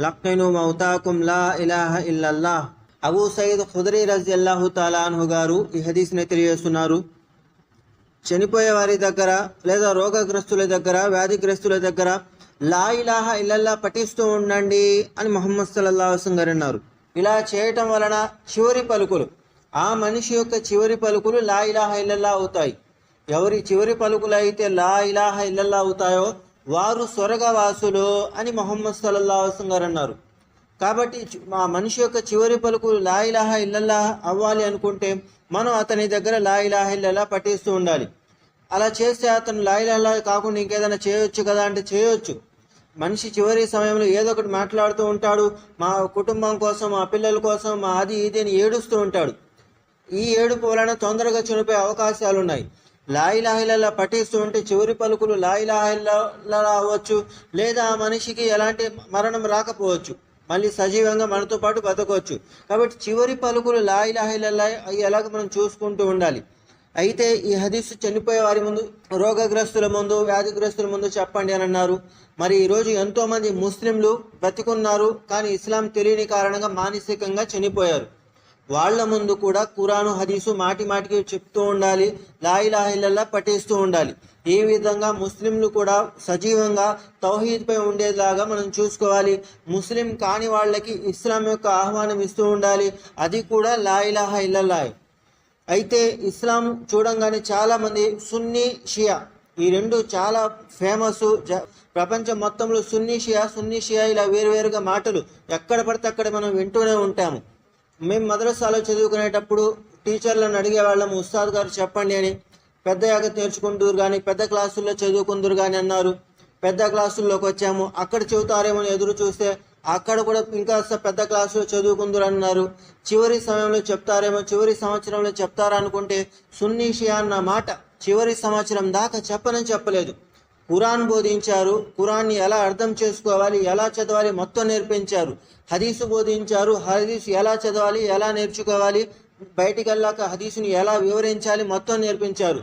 లక్కైను మౌతాకుం లా ఇలాహ ఇల్లల్లాహ్. అబూ సయీద్ ఖుదరీ రజియల్లాహు తాలాన్హు గారు ఈ హదీస్ని తెలియజేస్తున్నారు. చనిపోయే వారి దగ్గర లేదా రోగగ్రస్తుల దగ్గర వ్యాధిగ్రస్తుల దగ్గర లా ఇలాహ ఇల్లల్లా పఠిస్తూ ఉండండి అని మొహమ్మద్ సల్లల్లా వసం గారు అన్నారు. ఇలా చేయటం వలన చివరి పలుకులు ఆ మనిషి యొక్క చివరి పలుకులు లా ఇలాహ ఇల్లల్లా అవుతాయి. ఎవరి చివరి పలుకులు అయితే లా ఇలాహ ఇల్లల్లా అవుతాయో వారు స్వర్గవాసులు అని మొహమ్మద్ సల్లల్లా వసం గారు అన్నారు. కాబట్టి మా మనిషి యొక్క చివరి పలుకు లా ఇలాహ ఇల్లల్లా అవ్వాలి అనుకుంటే మనం అతని దగ్గర లా ఇలాహ ఇల్లల్లా పఠిస్తూ ఉండాలి. అలా చేస్తే అతను లా ఇలాహ కాకుండా ఇంకేదైనా చేయొచ్చు కదా అంటే చేయొచ్చు. మనిషి చివరి సమయంలో ఏదో ఒకటి మాట్లాడుతూ ఉంటాడు మా కుటుంబం కోసం మా పిల్లల కోసం మా అది ఇది అని ఏడుస్తూ ఉంటాడు. ఈ ఏడుపు వలన తొందరగా చనిపోయే అవకాశాలు ఉన్నాయి లాయిలాహిల్లా పఠిస్తూ ఉంటే చివరి పలుకులు లాయిలాహిల్లా అవ్వచ్చు. లేదా ఆ మనిషికి ఎలాంటి మరణం రాకపోవచ్చు. మళ్ళీ సజీవంగా మనతో పాటు బతకవచ్చు. కాబట్టి చివరి పలుకులు లాయిలాహిల్లా ఎలాగ మనం చూసుకుంటూ ఉండాలి. అయితే ఈ హదీసు చనిపోయే వారి ముందు రోగగ్రస్తుల ముందు వ్యాధిగ్రస్తుల ముందు చెప్పండి అని అన్నారు. మరి ఈరోజు ఎంతోమంది ముస్లింలు బ్రతికున్నారు. కానీ ఇస్లాం తెలియని కారణంగా మానసికంగా చనిపోయారు. వాళ్ళ ముందు కూడా కురాను హదీసు మాటి మాటికి చెప్తూ ఉండాలి లాయిలాహిల్లా పఠిస్తూ ఉండాలి. ఈ విధంగా ముస్లింలు కూడా సజీవంగా తౌహీద్పై ఉండేలాగా మనం చూసుకోవాలి. ముస్లిం కాని వాళ్ళకి ఇస్లాం యొక్క ఆహ్వానం ఇస్తూ ఉండాలి. అది కూడా లాయిలాహ ఇల్లల్లాయ్. అయితే ఇస్లాం చూడంగానే చాలామంది సున్నీ షియా ఈ రెండు చాలా ఫేమస్. జ- ప్రపంచం మొత్తంలో సున్నీ షియా సున్నీ షియా ఇలా వేరువేరుగా మాటలు ఎక్కడ పడితే అక్కడ మనం వింటూనే ఉంటాము. మేము మద్రసాలో చదువుకునేటప్పుడు టీచర్లను అడిగేవాళ్ళము ఉస్తాద్ గారు చెప్పండి అని. పెద్దయాక నేర్చుకుందూరు కానీ పెద్ద క్లాసుల్లో చదువుకుందరు కానీ అన్నారు. పెద్ద క్లాసుల్లోకి వచ్చాము. అక్కడ చెబుతారేమో ఎదురు చూస్తే అక్కడ కూడా ఇంకా పెద్ద క్లాసులో చదువుకుందరు అన్నారు. చివరి సమయంలో చెప్తారేమో చివరి సంవత్సరంలో చెప్తారా అనుకుంటే సున్నీషియా అన్న మాట చివరి సంవత్సరం దాకా చెప్పనని చెప్పలేదు. ఖురాన్ బోధించారు. ఖురాన్ని ఎలా అర్థం చేసుకోవాలి ఎలా చదవాలి మొత్తం నేర్పించారు. హదీసు బోధించారు. హదీసు ఎలా చదవాలి ఎలా నేర్చుకోవాలి బయటికి వెళ్ళాక హదీసుని ఎలా వివరించాలి మొత్తం నేర్పించారు.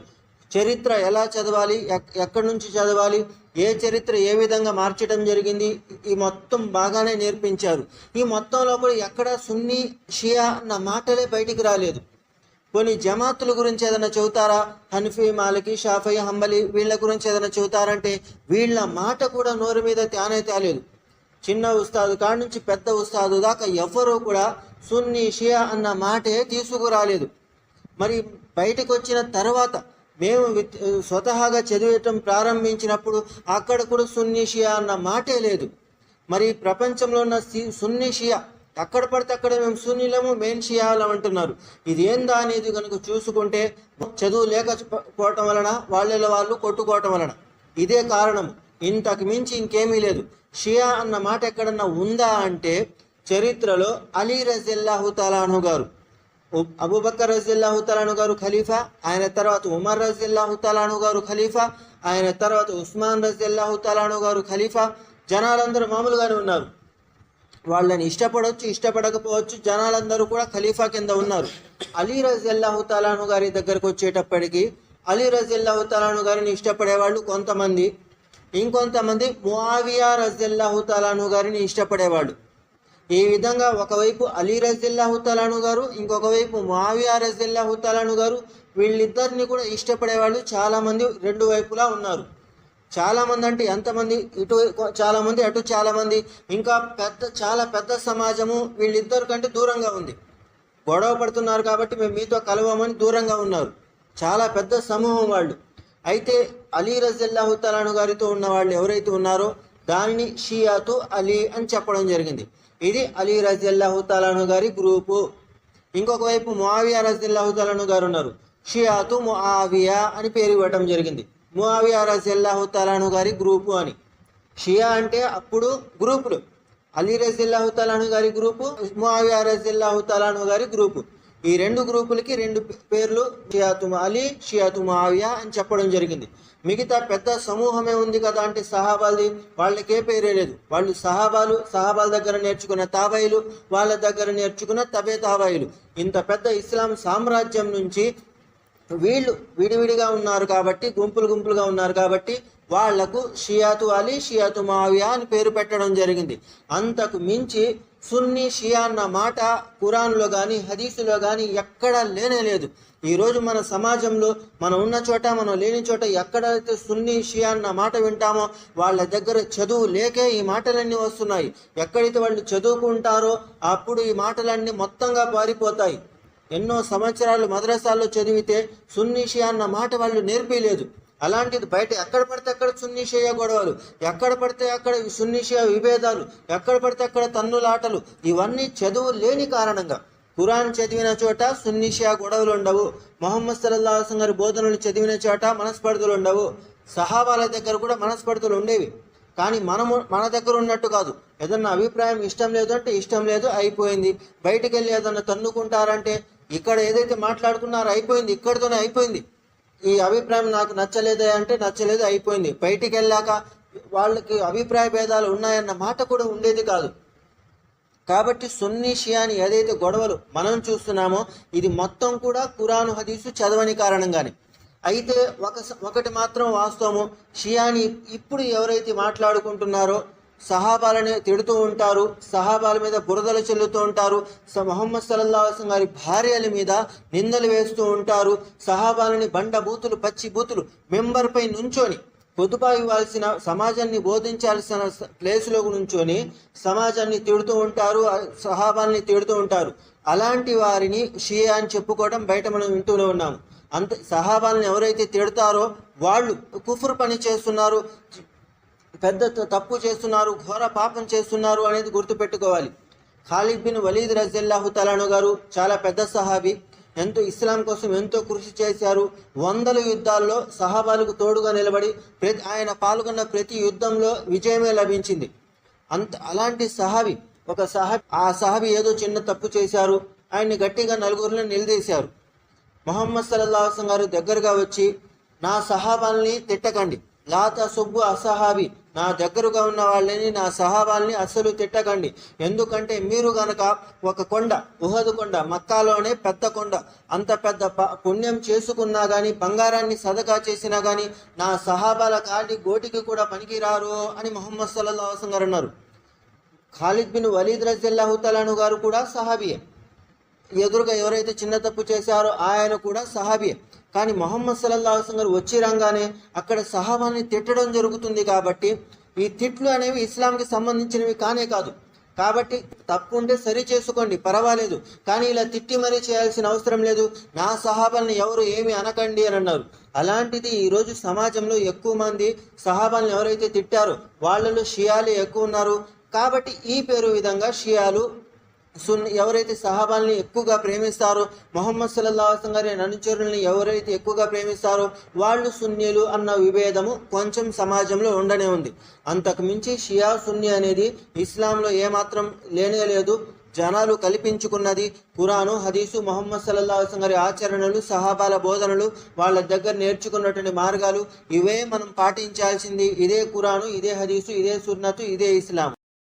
చరిత్ర ఎలా చదవాలి ఎక్- ఎక్కడి నుంచి చదవాలి ఏ చరిత్ర ఏ విధంగా మార్చడం జరిగింది ఈ మొత్తం బాగానే నేర్పించారు. ఈ మొత్తంలో కూడా ఎక్కడ సున్నీ షియా అన్న మాటలే బయటికి రాలేదు. కొన్ని జమాతుల గురించి ఏదైనా చెబుతారా? హన్ఫీ మాలికి షాఫీ హంబలి వీళ్ళ గురించి ఏదైనా చెబుతారంటే వీళ్ళ మాట కూడా నోరు మీద తేనే తేలేదు. చిన్న ఉస్తాదు కాడి నుంచి పెద్ద ఉస్తాదు దాకా ఎవ్వరూ కూడా సున్నీ షియా అన్న మాటే తీసుకురాలేదు. మరి బయటకు వచ్చిన తర్వాత మేము విత్- స్వతహాగా చదివేయటం ప్రారంభించినప్పుడు అక్కడ కూడా సున్నీ షియా అన్న మాటే లేదు. మరి ప్రపంచంలో ఉన్న సి- సున్నీ షియా అక్కడ పడితే అక్కడ మేము సునీలము మెయిన్ షియాలం అంటున్నారు. ఇది ఏందా అనేది కనుక చూసుకుంటే చదువు లేకపోవటం వలన వాళ్ళ వాళ్ళు కొట్టుకోవటం వలన. ఇదే కారణం. ఇంతకు మించి ఇంకేమీ లేదు. షియా అన్న మాట ఎక్కడన్నా ఉందా అంటే చరిత్రలో అలీ రజిల్లాహు తలాను గారు అబుబక్కర్ అబూబక్కర్ రజిల్లాహు తలాను గారు ఖలీఫా ఆయన తర్వాత ఉమర్ రజిల్లాహు తలాను గారు ఖలీఫా ఆయన తర్వాత ఉస్మాన్ రజిల్లాహు తలాను గారు ఖలీఫా జనాలందరూ మామూలుగానే ఉన్నారు. వాళ్ళని ఇష్టపడవచ్చు ఇష్టపడకపోవచ్చు జనాలందరూ కూడా ఖలీఫా కింద ఉన్నారు. అలీ రజల్లాహు తలాను గారి దగ్గరకు వచ్చేటప్పటికి అలీ రజల్లాహు తలాను గారిని ఇష్టపడేవాళ్ళు కొంతమంది. ఇంకొంతమంది ముఆవియా రజల్లాహు తలాను గారిని ఇష్టపడేవాళ్ళు. ఈ విధంగా ఒకవైపు అలీ రజిల్లాహు తలాను గారు ఇంకొక వైపు ముఆవియా రజిల్లాహు తలాను గారు వీళ్ళిద్దరిని కూడా ఇష్టపడేవాళ్ళు చాలామంది రెండు వైపులా ఉన్నారు. చాలామంది అంటే ఎంతమంది? ఇటు చాలామంది అటు చాలామంది. ఇంకా పెద్ద చాలా పెద్ద సమాజము వీళ్ళిద్దరు కంటే దూరంగా ఉంది. గొడవ పడుతున్నారు కాబట్టి మేము మీతో కలవమని దూరంగా ఉన్నారు. చాలా పెద్ద సమూహం వాళ్ళు. అయితే అలీ రజల్లాహు తలాను గారితో ఉన్న వాళ్ళు ఎవరైతే ఉన్నారో దానిని షియాతు అలీ అని చెప్పడం జరిగింది. ఇది అలీ రజల్లాహు తలాను గారి గ్రూపు. ఇంకొక వైపు ముఆవియా రజల్లాహు తలాను గారు ఉన్నారు. షియాతు ముఆవియా అని పేరు ఇవ్వటం జరిగింది. ముఆవియా రజల్లాహు తలాను గారి గ్రూపు అని. షియా అంటే అప్పుడు గ్రూపులు. అలీ రజిల్లాహు తలాను గారి గ్రూపు ముఆవియా రజిల్లాహు తలాను గారి గ్రూపు. ఈ రెండు గ్రూపులకి రెండు పేర్లు షియాతు అలీ షియాతు మావియా అని చెప్పడం జరిగింది. మిగతా పెద్ద సమూహమే ఉంది కదా అంటే సహాబాది వాళ్ళకే పేరే లేదు. వాళ్ళు సహాబాలు సహాబాల దగ్గర నేర్చుకున్న తాబాయిలు వాళ్ళ దగ్గర నేర్చుకున్న తబే తాబాయిలు ఇంత పెద్ద ఇస్లాం సామ్రాజ్యం నుంచి వీళ్ళు విడివిడిగా ఉన్నారు కాబట్టి గుంపులు గుంపులుగా ఉన్నారు కాబట్టి వాళ్ళకు షియాతు అలీ షియాతు మావియా అని పేరు పెట్టడం జరిగింది. అంతకు మించి సున్ని షియా అన్న మాట కురాన్లో కానీ హదీసులో కానీ ఎక్కడా లేనే లేదు. ఈరోజు మన సమాజంలో మనం ఉన్న చోట మనం లేని చోట ఎక్కడైతే సున్ని షియా అన్న మాట వింటామో వాళ్ళ దగ్గర చదువు లేకే ఈ మాటలన్నీ వస్తున్నాయి. ఎక్కడైతే వాళ్ళు చదువుకుంటారో అప్పుడు ఈ మాటలన్నీ మొత్తంగా పారిపోతాయి. ఎన్నో సంవత్సరాలు మద్రసాల్లో చదివితే సున్ని షియా అన్న మాట వాళ్ళు నేర్పించలేదు అలాంటిది బయట ఎక్కడ పడితే అక్కడ సున్ని షియా గొడవలు ఎక్కడ పడితే అక్కడ సున్ని షియా విభేదాలు ఎక్కడ పడితే అక్కడ తన్నులాటలు ఇవన్నీ చదువు లేని కారణంగా. ఖురాన్ చదివిన చోట సున్ని షియా గొడవలు ఉండవు. మొహమ్మద్ సల్లాహం గారి బోధనలు చదివిన చోట మనస్పర్ధలు ఉండవు. సహాబాల దగ్గర కూడా మనస్పర్ధలు ఉండేవి. కానీ మనము మన దగ్గర ఉన్నట్టు కాదు. ఏదన్నా అభిప్రాయం ఇష్టం లేదు అంటే ఇష్టం లేదు అయిపోయింది. బయటికి వెళ్ళి ఏదన్నా తన్నుకుంటారంటే ఇక్కడ ఏదైతే మాట్లాడుకున్నారో అయిపోయింది ఇక్కడితోనే అయిపోయింది. ఈ అభిప్రాయం నాకు నచ్చలేదే అంటే నచ్చలేదు అయిపోయింది. బయటికి వెళ్ళాక వాళ్ళకి అభిప్రాయ భేదాలు ఉన్నాయన్న మాట కూడా ఉండేది కాదు. కాబట్టి సున్నీ షియాని ఏదైతే గొడవలు మనం చూస్తున్నామో ఇది మొత్తం కూడా కురాను హదీసు చదవని కారణంగానే. అయితే ఒక ఒకటి మాత్రం వాస్తవము. షియాని ఇప్పుడు ఎవరైతే మాట్లాడుకుంటున్నారో సహాబాలని తిడుతూ ఉంటారు సహాబాల మీద బురదలు చెల్లుతూ ఉంటారు. మొహమ్మద్ మొహమ్మద్ సల్లాహం గారి భార్యల మీద నిందలు వేస్తూ ఉంటారు. సహాబాలని బండ బూతులు పచ్చి బూతులు మెంబర్పై నుంచొని పొదుపా ఇవ్వాల్సిన సమాజాన్ని బోధించాల్సిన ప్లేస్లో నుంచొని సమాజాన్ని తిడుతూ ఉంటారు సహాబాలని సహాబాల్ని తిడుతూ ఉంటారు. అలాంటి వారిని షియా అని చెప్పుకోవడం బయట మనం వింటూనే ఉన్నాము అంత సహాబాల్ని ఎవరైతే తిడతారో వాళ్ళు కుఫురు పని చేస్తున్నారు. పెద్ద త- తప్పు చేస్తున్నారు ఘోర పాపం చేస్తున్నారు అనేది గుర్తుపెట్టుకోవాలి. ఖాలిద్ బిన్ వలీద్ రజల్లాహు తలాను గారు చాలా పెద్ద సహాబీ. ఎంతో ఇస్లాం కోసం ఎంతో కృషి చేశారు. వందల యుద్ధాల్లో సహాబాలకు తోడుగా నిలబడి ప్రతి ఆయన పాల్గొన్న ప్రతి యుద్ధంలో విజయమే లభించింది. అంత అలాంటి సహాబి ఒక సహాబి ఆ సహాబి ఏదో చిన్న తప్పు చేశారు. ఆయన్ని గట్టిగా నలుగురిని నిలదీశారు. మొహమ్మద్ సల్లాహం గారు దగ్గరగా వచ్చి నా సహాబాల్ని తిట్టకండి. లాత సుబ్బు అసహాబి నా దగ్గరగా ఉన్న వాళ్ళని నా సహాబాల్ని అస్సలు తిట్టకండి. ఎందుకంటే మీరు గనక ఒక కొండ ఉహదు కొండ మక్కాలోనే పెద్ద కొండ అంత పెద్ద ప- పుణ్యం చేసుకున్నా కానీ బంగారాన్ని సదకా చేసినా కానీ నా సహాబాల కాలి గోటికి కూడా పనికిరారు అని మొహమ్మద్ సల్లాహం గారు అన్నారు. ఖాలిద్ బిన్ వలీద్ రజల్లాహుతలాను గారు కూడా సహాబియే. ఎదురుగా ఎవరైతే చిన్న తప్పు చేశారో ఆయన కూడా సహాబియే. కానీ మొహమ్మద్ సల్లాహం గారు వచ్చి రాగానే అక్కడ సహాబాన్ని తిట్టడం జరుగుతుంది కాబట్టి ఈ తిట్లు అనేవి ఇస్లాంకి సంబంధించినవి కానే కాదు. కాబట్టి తప్పు ఉంటే సరి చేసుకోండి పర్వాలేదు. కానీ ఇలా తిట్టి మరీ చేయాల్సిన అవసరం లేదు. నా సహాబాలను ఎవరు ఏమి అనకండి అని అన్నారు. అలాంటిది ఈరోజు సమాజంలో ఎక్కువ మంది సహాబాలను ఎవరైతే తిట్టారో వాళ్ళలో షియాలు ఎక్కువ ఉన్నారు. కాబట్టి ఈ పేరు విధంగా షియాలు సున్ ఎవరైతే సహాబాల్ని ఎక్కువగా ప్రేమిస్తారో మొహమ్మద్ సల్లాహం గారి అనుచరుల్ని ఎవరైతే ఎక్కువగా ప్రేమిస్తారో వాళ్ళు సున్నీలు అన్న విభేదము కొంచెం సమాజంలో ఉండనే ఉంది. అంతకు మించి షియా సున్ని అనేది ఇస్లాంలో ఏమాత్రం లేనే లేదు. జనాలు కల్పించుకున్నది ఖురాను హదీసు మొహమ్మద్ సల్లాహం గారి ఆచరణలు సహాబాల బోధనలు వాళ్ళ దగ్గర నేర్చుకున్నటువంటి మార్గాలు ఇవే మనం పాటించాల్సింది. ఇదే కురాను ఇదే హదీసు ఇదే సున్నతు ఇదే ఇస్లాం.